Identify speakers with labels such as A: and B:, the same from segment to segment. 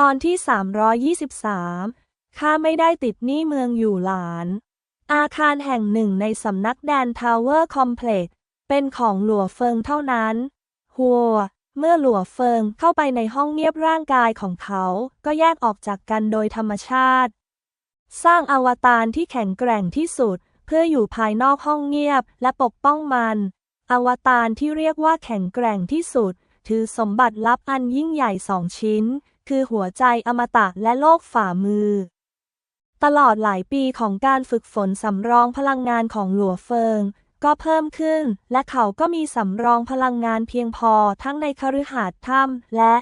A: ตอนที่ 323 ข้าไม่ได้ติดหนี้เมืองอยู่หลาน อาคารแห่งหนึ่งในสำนักแดนทาวเวอร์คอมเพล็กซ์เป็นของหลัวเฟิงเท่านั้นหัวเมื่อหลัวเฟิงเข้าไปในห้องเงียบร่างกายของเขา ก็แยกออกจากกันโดยธรรมชาติ สร้างอวตารที่แข็งแกร่งที่สุด เพื่ออยู่ภายนอกห้องเงียบและปกป้องมัน อวตารที่เรียกว่าแข็งแกร่งที่สุด ถือสมบัติลับอันยิ่งใหญ่สองชิ้น คือหัวใจอมตะและโลกฝ่ามือ ตลอดหลายปีของการฝึกฝนสำรองพลังงานของหลัวเฟิง ก็เพิ่มขึ้น และเขาก็มีสำรองพลังงานเพียงพอทั้งในคฤหาสน์ถ้ำและ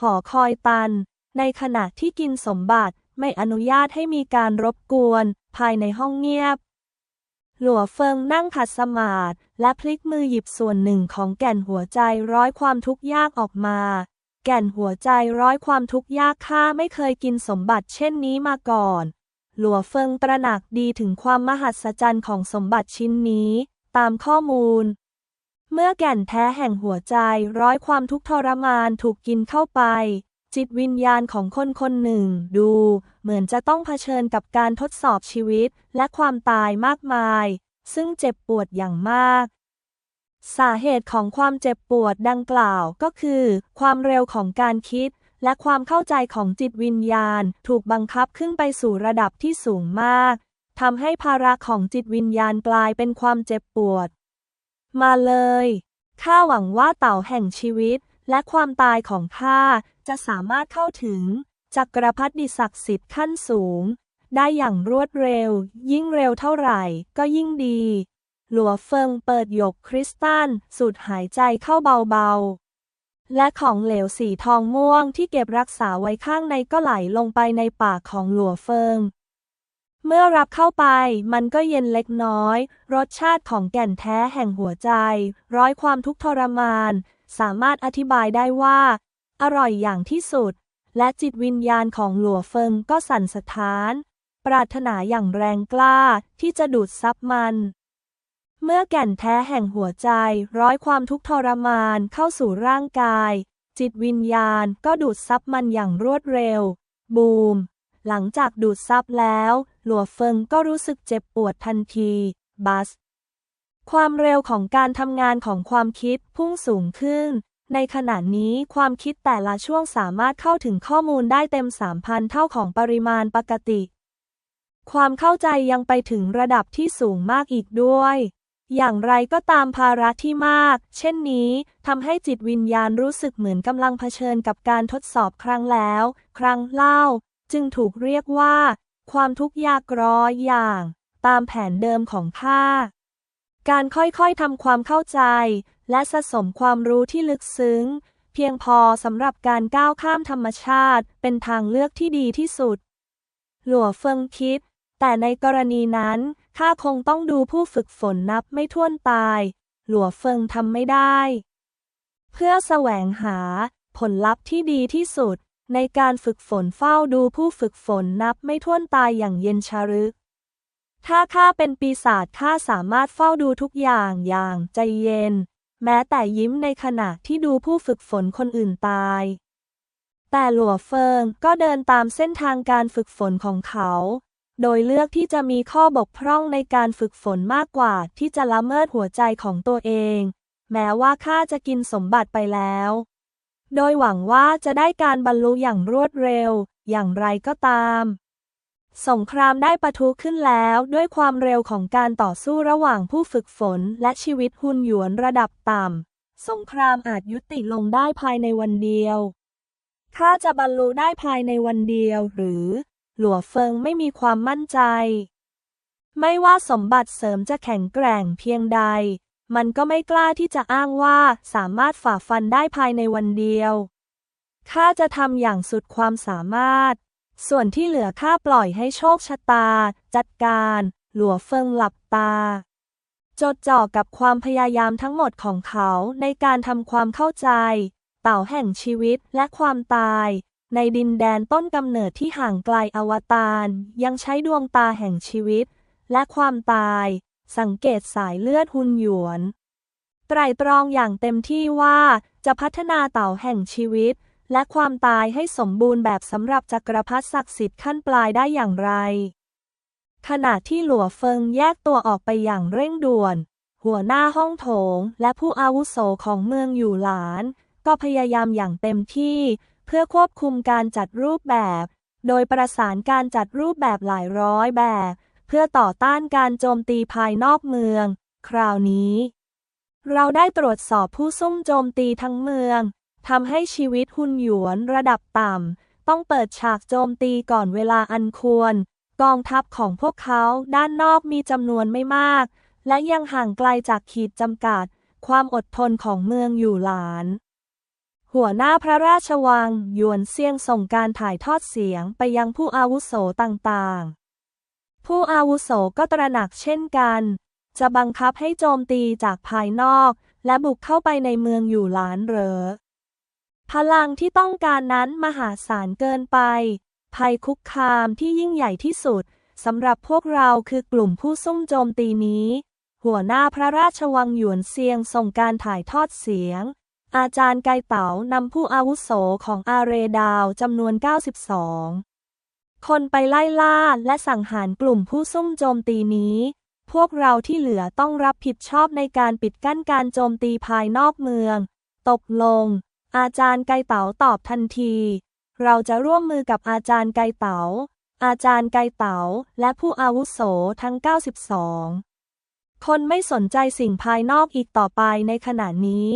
A: หอคอยตัน ในขณะที่กินสมบัติไม่อนุญาตให้มีการรบกวน ภายในห้องเงียบ หลัวเฟิงนั่งขัดสมาธิและพลิกมือหยิบส่วนหนึ่งของแก่นหัวใจร้อยความทุกข์ยากออกมา แก่นหัวใจร้อยความทุกข์ยากข้าไม่เคยกินสมบัติเช่นนี้มาก่อน หลัวเฟิงตระหนักดีถึงความมหัศจรรย์ของสมบัติชิ้นนี้ ตามข้อมูล เมื่อแก่นแท้แห่งหัวใจร้อยความทุกข์ทรมานถูกกินเข้าไป จิตวิญญาณของคนคนหนึ่ง ดู เหมือนจะต้องเผชิญกับการทดสอบชีวิตและความตายมากมาย ซึ่งเจ็บปวดอย่างมาก สาเหตุของความเจ็บปวดดังกล่าวก็คือ ความเร็วของการคิด และความเข้าใจของจิตวิญญาณ ถูกบังคับขึ้นไปสู่ระดับที่สูงมากทำให้ภาระของจิตวิญญาณกลายเป็นความเจ็บปวด มาเลยข้าหวังว่าเต่าแห่งชีวิต และความตายของข้าจะสามารถเข้าถึงจักรพรรดิศักดิ์สิทธิ์ขั้นสูง ได้อย่างรวดเร็ว ยิ่งเร็วเท่าไหร่ ก็ยิ่งดี หลัวเฟิงเปิดหยกคริสตัลสูดหายใจเข้าเบาๆ และของเหลวสีทองม่วงที่เก็บรักษาไว้ข้างในก็ไหลลงไปในปากของหลัวเฟิง เมื่อรับเข้าไปมันก็เย็นเล็กน้อย รสชาติของแก่นแท้แห่งหัวใจ ร้อยความทุกข์ทรมาน สามารถอธิบายได้ว่า อร่อยอย่างที่สุด และจิตวิญญาณของหลัวเฟิงก็สั่นสะท้าน ปรารถนาอย่างแรงกล้าที่จะดูดซับมัน เมื่อแก่นแท้แห่งหัวใจ ร้อยความทุกข์ทรมานเข้าสู่ร่างกาย จิตวิญญาณก็ดูดซับมันอย่างรวดเร็ว บูม หลังจากดูดซับแล้ว หลัวเฟิงก็รู้สึกเจ็บปวดทันที บัส ความเร็วของการทำงานของความคิดพุ่งสูงขึ้น ในขณะนี้ความคิดแต่ละช่วงสามารถเข้าถึงข้อมูลได้เต็ม 3,000 เท่าของปริมาณปกติ ความเข้าใจยังไปถึงระดับที่สูงมากอีกด้วย อย่างไรก็ตามภาระที่มาก เช่นนี้ทำให้จิตวิญญาณรู้สึกเหมือนกำลังเผชิญกับการทดสอบครั้งแล้ว ครั้งเล่า จึงถูกเรียกว่า ความทุกข์ยากร้อยอย่าง ตามแผนเดิมของข้าการค่อยๆทำความเข้าใจ และสะสมความรู้ที่ลึกซึ้ง เพียงพอสำหรับการก้าวข้ามธรรมชาติ เป็นทางเลือกที่ดีที่สุด หลัวเฟิงคิด แต่ในกรณีนั้น ข้าคงต้องดูผู้ฝึกฝนนับไม่ถ้วนตาย หลัวเฟิงทำไม่ได้ เพื่อแสวงหาผลลัพธ์ที่ดีที่สุด ในการฝึกฝนเฝ้าดูผู้ฝึกฝนนับไม่ถ้วนตายอย่างเย็นชารึก ถ้าข้าเป็นปีศาจข้าสามารถเฝ้าดูทุกอย่างอย่างใจเย็น แม้แต่ยิ้มในขณะที่ดูผู้ฝึกฝนคนอื่นตาย แต่หลัวเฟิงก็เดินตามเส้นทางการฝึกฝนของเขา โดยเลือกที่จะมีข้อบกพร่องในการฝึกฝนมากกว่าที่จะละเมิดหัวใจของตัวเอง แม้ว่าข้าจะกินสมบัติไปแล้ว โดยหวังว่าจะได้การบรรลุอย่างรวดเร็ว อย่างไรก็ตาม สงครามได้ปะทุขึ้นแล้วด้วยความเร็วของการต่อสู้ระหว่างผู้ฝึกฝนและชีวิตหุนหยวนระดับต่ำ สงครามอาจยุติลงได้ภายในวันเดียวข้าจะบรรลุได้ภายในวันเดียวหรือ หลัวเฟิงไม่มีความมั่นใจ ไม่ว่าสมบัติเสริมจะแข็งแกร่งเพียงใด มันก็ไม่กล้าที่จะอ้างว่าสามารถฝ่าฟันได้ภายในวันเดียวข้าจะทำอย่างสุดความสามารถ ส่วนที่เหลือข้าปล่อยให้โชคชะตา จัดการ หลัวเฟิงหลับตา จดจ่อกับความพยายามทั้งหมดของเขาในการทำความเข้าใจ เต่าแห่งชีวิตและความตาย ในดินแดนต้นกำเนิดที่ห่างไกลอวตารยังใช้ดวงตาแห่งชีวิต และความตาย สังเกตสายเลือดหุนหยวน ไตรตรองอย่างเต็มที่ว่าจะพัฒนาเต่าแห่งชีวิต และความตายให้สมบูรณ์แบบสำหรับจักรพรรดิศักดิ์สิทธิ์ขั้นปลายได้อย่างไร ขณะที่หลัวเฟิงแยกตัวออกไปอย่างเร่งด่วน หัวหน้าห้องโถง และผู้อาวุโสของเมืองอยู่หลาน ก็พยายามอย่างเต็มที่ พื่อควบคุมการจัดรูปแบบ โดยประสานการจัดรูปแบบหลายร้อยแบบ เพื่อต่อต้านการโจมตีภายนอกเมือง คราวนี้ เราได้ตรวจสอบผู้ซุ่มโจมตีทั้งเมืองทำให้ชีวิตหุนหยวนระดับต่ำ ต้องเปิดฉากโจมตีก่อนเวลาอันควร กองทัพของพวกเขาด้านนอกมีจำนวนไม่มาก และยังห่างไกลจากขีดจำกัด ความอดทนของเมืองอยู่หลาน หัวหน้าพระราชวัง หยวนเซียงส่งการถ่ายทอดเสียงไปยังผู้อาวุโสต่างๆ ผู้อาวุโสก็ตระหนักเช่นกัน จะบังคับให้โจมตีจากภายนอก และบุกเข้าไปในเมืองอยู่หลานเหรอ พลังที่ต้องการนั้นมหาศาลเกินไป ภัยคุกคามที่ยิ่งใหญ่ที่สุดสำหรับพวกเราคือกลุ่มผู้ซุ่มโจมตีนี้ หัวหน้าพระราชวังหยวนเซียงส่งการถ่ายทอดเสียง อาจารย์ไกเต๋านำผู้อาวุโสของอาเรดาวจำนวน 92 คนไปไล่ล่าและสังหารกลุ่มผู้ซุ่มโจมตีนี้ พวกเราที่เหลือต้องรับผิดชอบในการปิดกั้นการโจมตีภายนอกเมือง ตกลง อาจารย์ไกเต๋าตอบทันที เราจะร่วมมือกับอาจารย์ไกเต๋า อาจารย์ไกเต๋าและผู้อาวุโสทั้ง 92 คนไม่สนใจสิ่งภายนอกอีกต่อไปในขณะนี้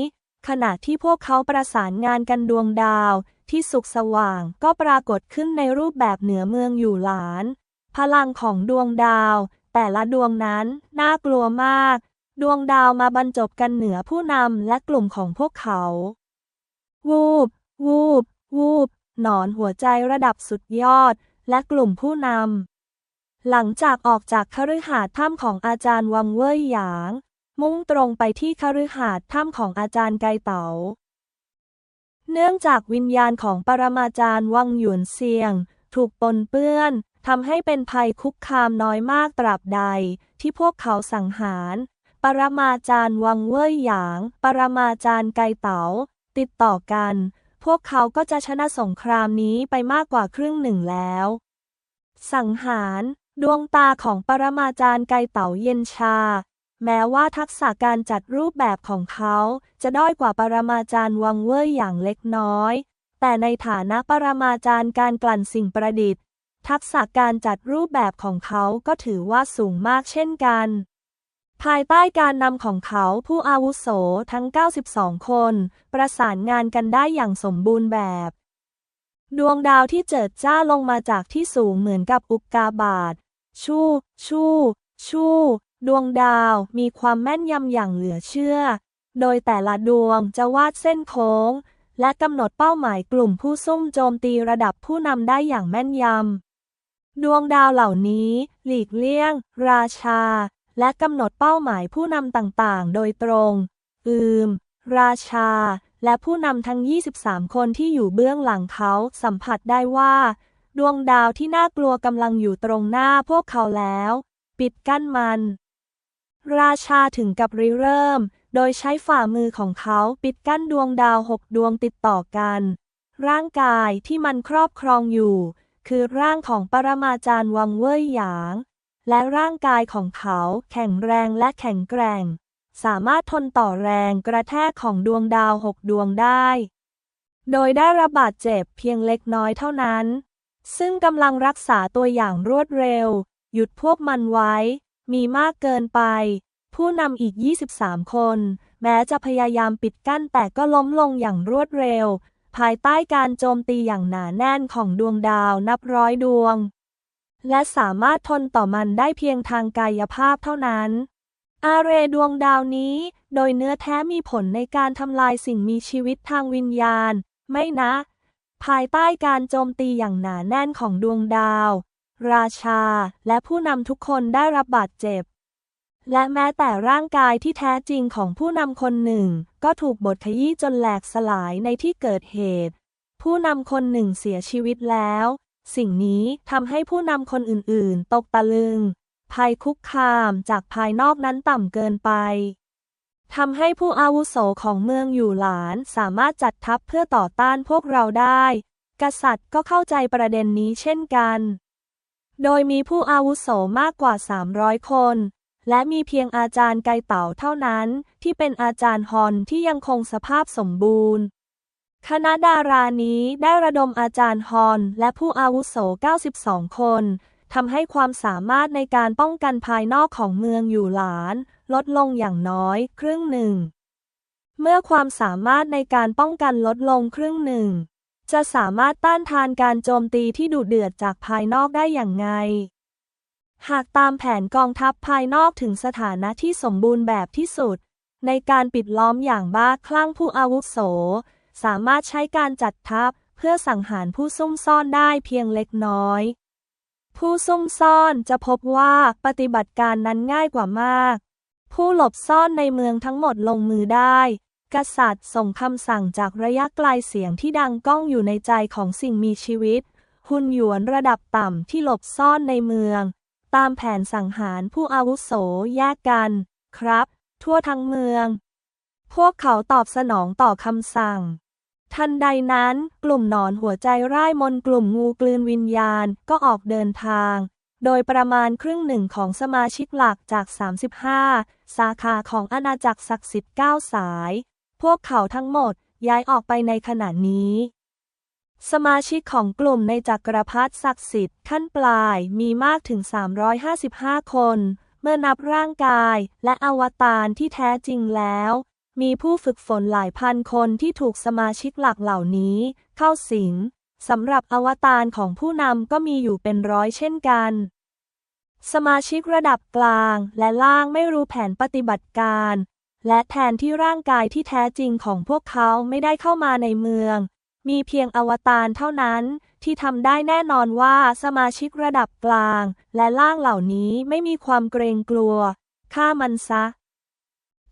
A: ขณะที่พวกเขาประสานงานกันดวงดาว ที่สุกสว่างก็ปรากฏขึ้นในรูปแบบเหนือเมืองอยู่หลาน พลังของดวงดาว แต่ละดวงนั้นน่ากลัวมาก ดวงดาวมาบรรจบกันเหนือผู้นำและกลุ่มของพวกเขา วูบ วูบ วูบ หนอนหัวใจระดับสุดยอด และกลุ่มผู้นำหลังจากออกจากคฤหาสน์ถ้ำของอาจารย์วังเว่ยหยาง มุ่งตรงไปที่คฤหาสน์ถ้ำของอาจารย์ไกเต๋า เนื่องจากวิญญาณของปรมาจารย์วังหยวนเซียง ถูกปนเปื้อนทำให้เป็นภัยคุกคามน้อยมากตราบใด ที่พวกเขาสังหาร ปรมาจารย์วังเว่ยหยาง ปรมาจารย์ไกเต๋า ติดต่อกัน พวกเขาก็จะชนะสงครามนี้ไปมากกว่าครึ่งหนึ่งแล้ว สังหาร ดวงตาของปรมาจารย์ไกเต๋าเย็นชา แม้ว่าทักษะการจัดรูปแบบของเขาจะด้อยกว่าปรมาจารย์วังเว่ยอย่างเล็กน้อย แต่ในฐานะปรมาจารย์การกลั่นสิ่งประดิษฐ์ ทักษะการจัดรูปแบบของเขาก็ถือว่าสูงมากเช่นกัน ภายใต้การนำของเขาผู้อาวุโสทั้ง 92 คน ประสานงานกันได้อย่างสมบูรณ์แบบ ดวงดาวที่เจิดจ้าลงมาจากที่สูงเหมือนกับอุกกาบาต ชู่ ชู่ ชู่ ดวงดาวมีความแม่นยำอย่างเหลือเชื่อ โดยแต่ละดวงจะวาดเส้นโค้ง และกำหนดเป้าหมายกลุ่มผู้ซุ่มโจมตีระดับผู้นำได้อย่างแม่นยำ ดวงดาวเหล่านี้ หลีกเลี่ยง ราชา และกำหนดเป้าหมายผู้นำต่างๆ โดยตรง อืม ราชา และผู้นำทั้ง 23 คนที่อยู่เบื้องหลังเขาสัมผัสได้ว่า ดวงดาวที่น่ากลัวกำลังอยู่ตรงหน้าพวกเขาแล้ว ปิดกั้นมัน ราชาถึงกับริเริ่ม โดยใช้ฝ่ามือของเขาปิดกั้นดวงดาวหกดวงติดต่อกัน ร่างกายที่มันครอบครองอยู่ คือร่างของปรมาจารย์วังเว่ยหยาง และร่างกายของเขาแข็งแรงและแข็งแกร่ง สามารถทนต่อแรงกระแทกของดวงดาวหกดวงได้ โดยได้รับบาดเจ็บเพียงเล็กน้อยเท่านั้น ซึ่งกำลังรักษาตัวอย่างรวดเร็ว หยุดพวกมันไว้ มีมากเกินไป ผู้นำอีก 23 คน แม้จะพยายามปิดกั้นแต่ก็ล้มลงอย่างรวดเร็ว ภายใต้การโจมตีอย่างหนาแน่นของดวงดาวนับร้อยดวง และสามารถทนต่อมันได้เพียงทางกายภาพเท่านั้นอาเรดวงดาวนี้ โดยเนื้อแท้มีผลในการทำลายสิ่งมีชีวิตทางวิญญาณ ไม่นะ ภายใต้การโจมตีอย่างหนาแน่นของดวงดาว ราชา และผู้นำทุกคนได้รับบาดเจ็บ และแม้แต่ร่างกายที่แท้จริงของผู้นำคนหนึ่ง ก็ถูกบดขยี้จนแหลกสลายในที่เกิดเหตุ ผู้นำคนหนึ่งเสียชีวิตแล้ว สิ่งนี้ทำให้ผู้นำคนอื่น ๆ ตกตะลึง ภัยคุกคามจากภายนอกนั้นต่ำเกินไปทำให้ผู้อาวุโสของเมืองอยู่หลานสามารถจัดทัพเพื่อต่อต้านพวกเราได้ กษัตริย์ก็เข้าใจประเด็นนี้เช่นกัน โดยมีผู้อาวุโสมากกว่า 300 คน และมีเพียงอาจารย์ไกเต๋าเท่านั้น ที่เป็นอาจารย์ฮอนที่ยังคงสภาพสมบูรณ์ คณะดารานี้ได้ระดมอาจารย์ฮอนและผู้อาวุโส 92 คนทำให้ความสามารถในการป้องกันภายนอกของเมืองอยู่หลาน ลดลงอย่างน้อยครึ่งหนึ่ง เมื่อความสามารถในการป้องกันลดลงครึ่งหนึ่ง จะสามารถต้านทานการโจมตีที่ดุเดือดจากภายนอกได้อย่างไง หากตามแผนกองทัพภายนอกถึงสถานะที่สมบูรณ์แบบที่สุด ในการปิดล้อมอย่างบ้าคลั่งผู้อาวุโส สามารถใช้การจัดทัพเพื่อสังหารผู้ซุ่มซ่อนได้เพียงเล็กน้อย ผู้ซุ่มซ่อนจะพบว่าปฏิบัติการนั้นง่ายกว่ามาก ผู้หลบซ่อนในเมืองทั้งหมดลงมือได้ กษัตริย์ส่งคำสั่งจากระยะไกลเสียงที่ดังก้องอยู่ในใจของสิ่งมีชีวิต หุ่นหยวนระดับต่ำที่หลบซ่อนในเมือง ตามแผนสังหารผู้อาวุโสแยกกัน ครับ ทั่วทั้งเมือง พวกเขาตอบสนองต่อคำสั่ง ทันใดนั้นกลุ่มหนอนหัวใจร่ายมนกลุ่มงูกลืนวิญญาณก็ออกเดินทางโดยประมาณครึ่งหนึ่งของสมาชิกหลักจาก 35 สาขาของอาณาจักรศักดิ์สิทธิ์ 9 สาย พวกเขาทั้งหมดย้ายออกไปในขณะนี้ สมาชิกของกลุ่มในจักรพรรดิศักดิ์สิทธิ์ขั้นปลายมีมากถึง 355 คน เมื่อนับร่างกายและอวตารที่แท้จริงแล้ว มีผู้ฝึกฝนหลายพันคนที่ถูกสมาชิกหลักเหล่านี้ เข้าสิงสำหรับอวตารของผู้นำก็มีอยู่เป็นร้อยเช่นกัน สมาชิกระดับกลางและล่างไม่รู้แผนปฏิบัติการ และแทนที่ร่างกายที่แท้จริงของพวกเขาไม่ได้เข้ามาในเมือง มีเพียงอวตารเท่านั้นที่ทำได้แน่นอนว่าสมาชิกระดับกลาง และล่างเหล่านี้ไม่มีความเกรงกลัวฆ่ามันซะ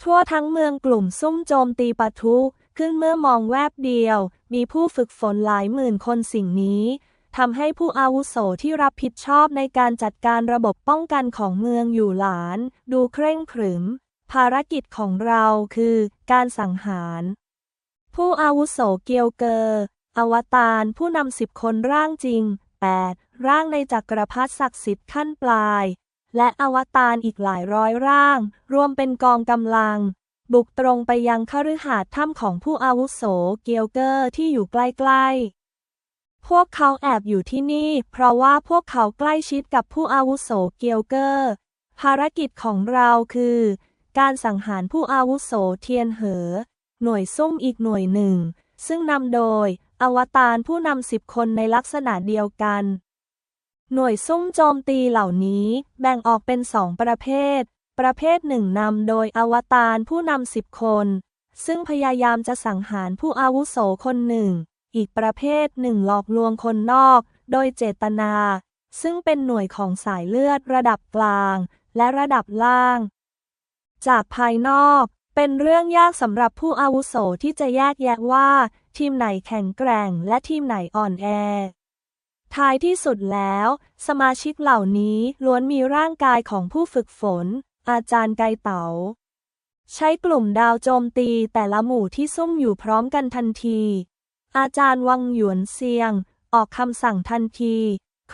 A: ทั่วทั้งเมืองกลุ่มซุ่มโจมตีปะทุขึ้นเมื่อมองแวบเดียว มีผู้ฝึกฝนหลายหมื่นคนสิ่งนี้ทำให้ผู้อาวุโสที่รับผิดชอบในการจัดการระบบป้องกันของเมืองอยู่หลาน ดูเคร่งขรึม ภารกิจของเราคือการสังหาร ผู้อาวุโสเกียวเกอร์อวตารผู้นำสิบคนร่างจริง 8 ร่างในจักรพรรดิศักดิ์สิทธิ์ขั้นปลาย และอวตารอีกหลายร้อยร่าง รวมเป็นกองกำลัง บุกตรงไปยังคฤหาสน์ถ้ำของผู้อาวุโสเกียวเกอร์ที่อยู่ใกล้ๆพวกเขาแอบอยู่ที่นี่ เพราะว่าพวกเขาใกล้ชิดกับผู้อาวุโสเกียวเกอร์ ภารกิจของเราคือ การสังหารผู้อาวุโสเทียนเหอ หน่วยซุ่มอีกหน่วยหนึ่ง ซึ่งนำโดย อวตารผู้นำสิบคนในลักษณะเดียวกัน หน่วยซุ่มโจมตีเหล่านี้แบ่งออกเป็นสองประเภท ประเภทหนึ่งนำโดยอวตารผู้นำสิบคน ซึ่งพยายามจะสังหารผู้อาวุโสคนหนึ่ง อีกประเภทหนึ่งหลอกลวงคนนอก โดยเจตนา ซึ่งเป็นหน่วยของสายเลือดระดับกลางและระดับล่าง จากภายนอก เป็นเรื่องยากสำหรับผู้อาวุโสที่จะแยกแยะว่า ทีมไหนแข็งแกร่งและทีมไหนอ่อนแอ ท้ายที่สุดแล้ว สมาชิกเหล่านี้ล้วนมีร่างกายของผู้ฝึกฝน อาจารย์ไกเต๋าใช้กลุ่มดาวโจมตีแต่ละหมู่ที่ซุ่มอยู่พร้อมกันทันที อาจารย์วังหยวนเซียง ออกคำสั่งทันที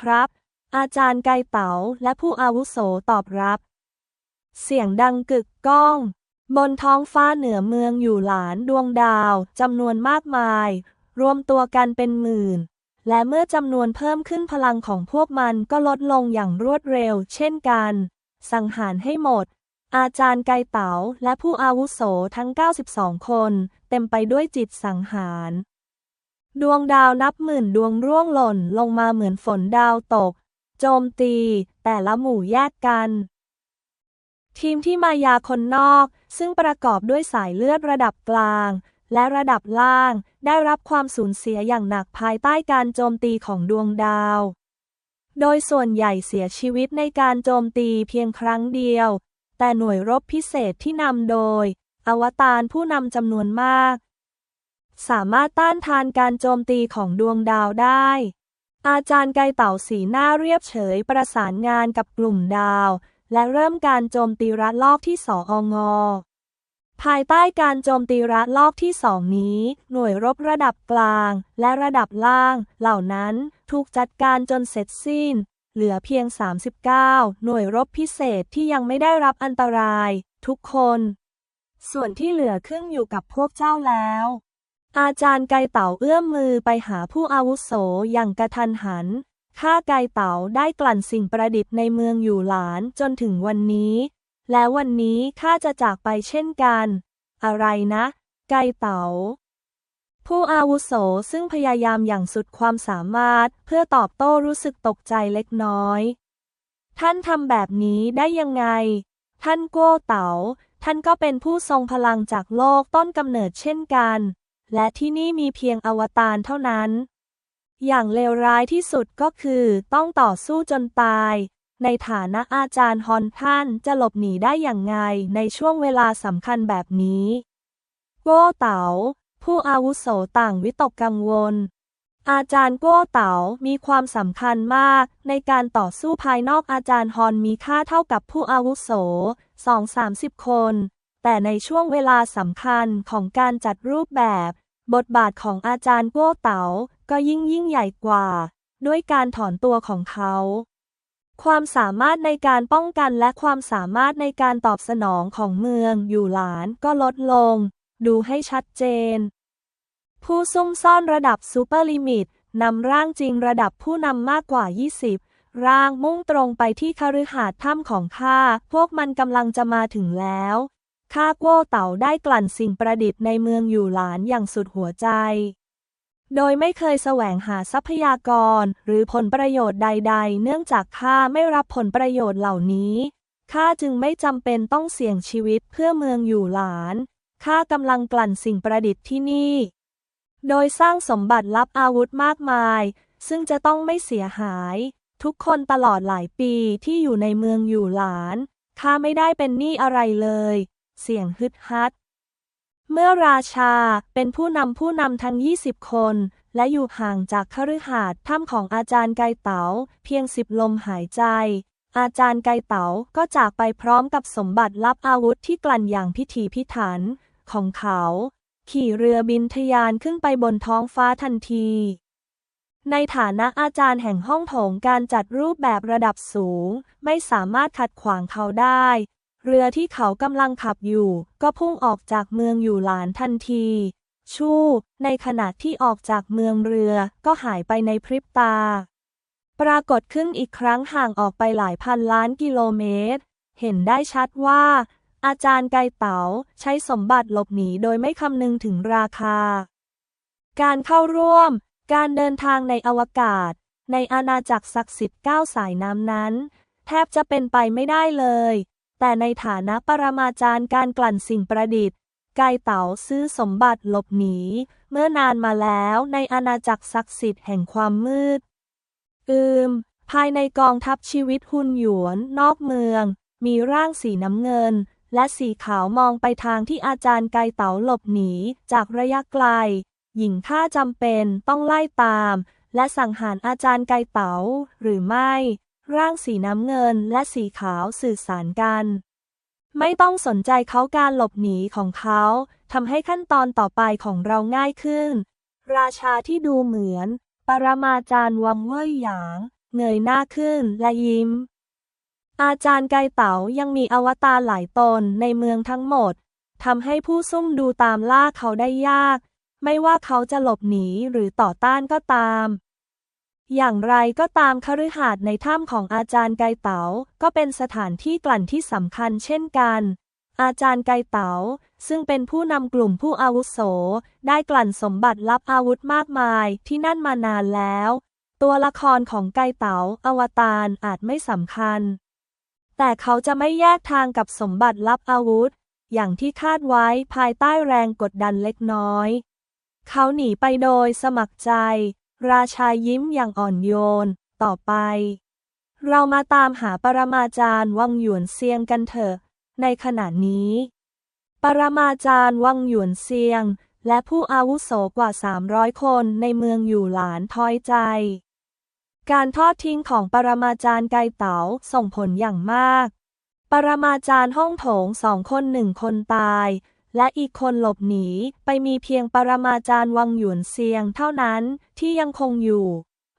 A: ครับ อาจารย์ไกเต๋าและผู้อาวุโสตอบรับ เสียงดังกึกก้อง บนท้องฟ้าเหนือเมืองอยู่หลานดวงดาวจำนวนมากมาย รวมตัวกันเป็นหมื่น และเมื่อจำนวนเพิ่มขึ้นพลังของพวกมันก็ลดลงอย่างรวดเร็ว เช่นกัน สังหารให้หมด อาจารย์ไกเต๋าและผู้อาวุโสทั้ง 92 คน เต็มไปด้วยจิตสังหาร ดวงดาวนับหมื่นดวงร่วงหล่นลงมาเหมือนฝนดาวตก โจมตี แต่ละหมู่แยกกัน ทีมที่มายาคนนอก ซึ่งประกอบด้วยสายเลือดระดับกลาง และระดับล่าง ได้รับความสูญเสียอย่างหนักภายใต้การโจมตีของดวงดาว โดยส่วนใหญ่เสียชีวิตในการโจมตีเพียงครั้งเดียว แต่หน่วยรบพิเศษที่นำโดย อวตารผู้นำจำนวนมาก สามารถต้านทานการโจมตีของดวงดาวได้ อาจารย์ไกเต่าสีหน้าเรียบเฉยประสานงานกับกลุ่มดาว และเริ่มการโจมตีรัดลอกที่สอองภายใต้การโจมตีระลอกที่สองนี้ หน่วยรบระดับกลาง และระดับล่าง เหล่านั้นถูกจัดการจนเสร็จสิ้น เหลือเพียง 39 หน่วยรบพิเศษที่ยังไม่ได้รับอันตราย ทุกคน ส่วนที่เหลือขึ้นอยู่กับพวกเจ้าแล้ว อาจารย์ไกเต๋าเอื้อมมือไปหาผู้อาวุโสอย่างกระทันหัน ข้าไกเต๋าได้กลั่นสิ่งประดิษฐ์ในเมืองอยู่หลานจนถึงวันนี้ และวันนี้ข้าจะจากไปเช่นกัน อะไรนะ ไกเต๋า ผู้อาวุโสซึ่งพยายามอย่างสุดความสามารถเพื่อตอบโต้รู้สึกตกใจเล็กน้อย ท่านทำแบบนี้ได้ยังไง ท่านโก้เต๋าท่านก็เป็นผู้ทรงพลังจากโลกต้นกำเนิดเช่นกัน และที่นี่มีเพียงอวตารเท่านั้น อย่างเลวร้ายที่สุดก็คือต้องต่อสู้จนตาย ในฐานะอาจารย์ฮอนท่านจะหลบหนีได้อย่างไงในช่วงเวลาสำคัญแบบนี้ โก้เต๋าผู้อาวุโสต่างวิตกกังวล อาจารย์โก้เต๋ามีความสำคัญมาก ในการต่อสู้ภายนอกอาจารย์ฮอนมีค่าเท่ากับผู้อาวุโสสองสามสิบคน แต่ในช่วงเวลาสำคัญของการจัดรูปแบบ บทบาทของอาจารย์โก้เต๋า ก็ยิ่งยิ่งใหญ่กว่า ด้วยการถอนตัวของเขา ความสามารถในการป้องกันและความสามารถในการตอบสนองของเมืองอยู่หลานก็ลดลง ดูให้ชัดเจน ผู้ซุ่มซ่อนระดับซูเปอร์ลิมิตนำร่างจริงระดับผู้นำมากกว่า 20 ร่างมุ่งตรงไปที่คฤหาสน์ถ้ำของข้า พวกมันกำลังจะมาถึงแล้วข้าโก้เต่าได้กลั่นสิ่งประดิษฐ์ในเมืองอยู่หลานอย่างสุดหัวใจ โดยไม่เคยแสวงหาทรัพยากร หรือผลประโยชน์ใด ๆ เนื่องจากข้าไม่รับผลประโยชน์เหล่านี้ ข้าจึงไม่จำเป็นต้องเสี่ยงชีวิตเพื่อเมืองอยู่หลาน ข้ากำลังกลั่นสิ่งประดิษฐ์ที่นี่ โดยสร้างสมบัติลับอาวุธมากมาย ซึ่งจะต้องไม่เสียหาย ทุกคนตลอดหลายปีที่อยู่ในเมืองอยู่หลาน ข้าไม่ได้เป็นหนี้อะไรเลย เสียงฮึดฮัด เมื่อราชาเป็นผู้นำผู้นำทั้ง 20 คน และอยู่ห่างจากคฤหาสน์ถ้ำของอาจารย์ไกเต๋าเพียงสิบลมหายใจ อาจารย์ไกเต๋าก็จากไปพร้อมกับสมบัติลับอาวุธที่กลั่นอย่างพิถีพิถันของเขา ขี่เรือบินทะยานขึ้นไปบนท้องฟ้าทันที ในฐานะอาจารย์แห่งห้องโถงการจัดรูปแบบระดับสูง ไม่สามารถขัดขวางเขาได้ เรือที่เขากำลังขับอยู่ ก็พุ่งออกจากเมืองอยู่หลานทันที ชู่ ในขณะที่ออกจากเมืองเรือก็หายไปในพริบตา ปรากฏขึ้นอีกครั้งห่างออกไปหลายพันล้านกิโลเมตร เห็นได้ชัดว่า อาจารย์ไกเต๋าใช้สมบัติหลบหนีโดยไม่คำนึงถึงราคา การเข้าร่วม การเดินทางในอวกาศ ในอาณาจักรศักดิ์สิทธิ์เก้าสายน้ำนั้น แทบจะเป็นไปไม่ได้เลย แต่ในฐานะปรมาจารย์การกลั่นสิ่งประดิษฐ์ไกเต๋าซื้อสมบัติหลบหนี เมื่อนานมาแล้วในอาณาจักรศักดิ์สิทธิ์แห่งความมืด อืม ภายในกองทัพชีวิตหุนหยวนนอกเมือง มีร่างสีน้ำเงิน และสีขาวมองไปทางที่อาจารย์ไกเต๋าหลบหนีจากระยะไกล หญิงข้าจำเป็นต้องไล่ตาม และสังหารอาจารย์ไกเต๋าหรือไม่ ร่างสีน้ำเงินและสีขาวสื่อสารกัน ไม่ต้องสนใจเขาการหลบหนีของเขาทำให้ขั้นตอนต่อไปของเราง่ายขึ้น ราชาที่ดูเหมือน ปรมาจารย์วังเว่ยหยาง เงยหน้าขึ้นและยิ้ม อาจารย์ไกเต๋ายังมีอวตารหลายตนในเมืองทั้งหมดทำให้ผู้ซุ่มดูตามล่าเขาได้ยาก ไม่ว่าเขาจะหลบหนีหรือต่อต้านก็ตาม อย่างไรก็ตามคฤหาสน์ในถ้ำของอาจารย์ไกเต๋าก็เป็นสถานที่กลั่นที่สำคัญเช่นกัน อาจารย์ไกเต๋าซึ่งเป็นผู้นำกลุ่มผู้อาวุโส ได้กลั่นสมบัติลับอาวุธมากมายที่นั่นมานานแล้ว ตัวละครของไกเต๋าอวตารอาจไม่สำคัญ แต่เขาจะไม่แยกทางกับสมบัติลับอาวุธ อย่างที่คาดไว้ภายใต้แรงกดดันเล็กน้อย เขาหนีไปโดยสมัครใจ ราชายิ้มอย่างอ่อนโยน ต่อไป เรามาตามหาปรมาจารย์วังหยวนเซียงกันเถอะ ในขณะนี้ ปรมาจารย์วังหยวนเซียง และผู้อาวุโสกว่า 300 คนในเมืองอยู่หลานท้อยใจ การทอดทิ้งของปรมาจารย์ไกเต๋าส่งผลอย่างมาก ปรมาจารย์ห้องโถงสองคนหนึ่งคนตาย และอีกคนหลบหนี ไปมีเพียงปรมาจารย์วังหยวนเซียงเท่านั้นที่ยังคงอยู่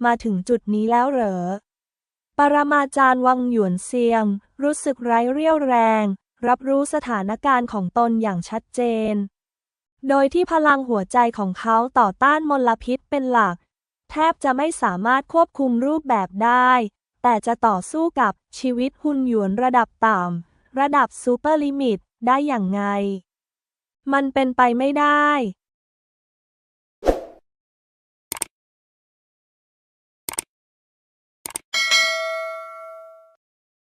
A: มาถึงจุดนี้แล้วเหรอ ปรมาจารย์วังหยวนเซียง รู้สึกไร้เรี่ยวแรง รับรู้สถานการณ์ของตนอย่างชัดเจน โดยที่พลังหัวใจของเขาต่อต้านมลพิษเป็นหลัก แทบจะไม่สามารถควบคุมรูปแบบได้ แต่จะต่อสู้กับชีวิตหุ่นหยวนระดับต่ำระดับซูเปอร์ลิมิตได้อย่างไง มันเป็นไปไม่ได้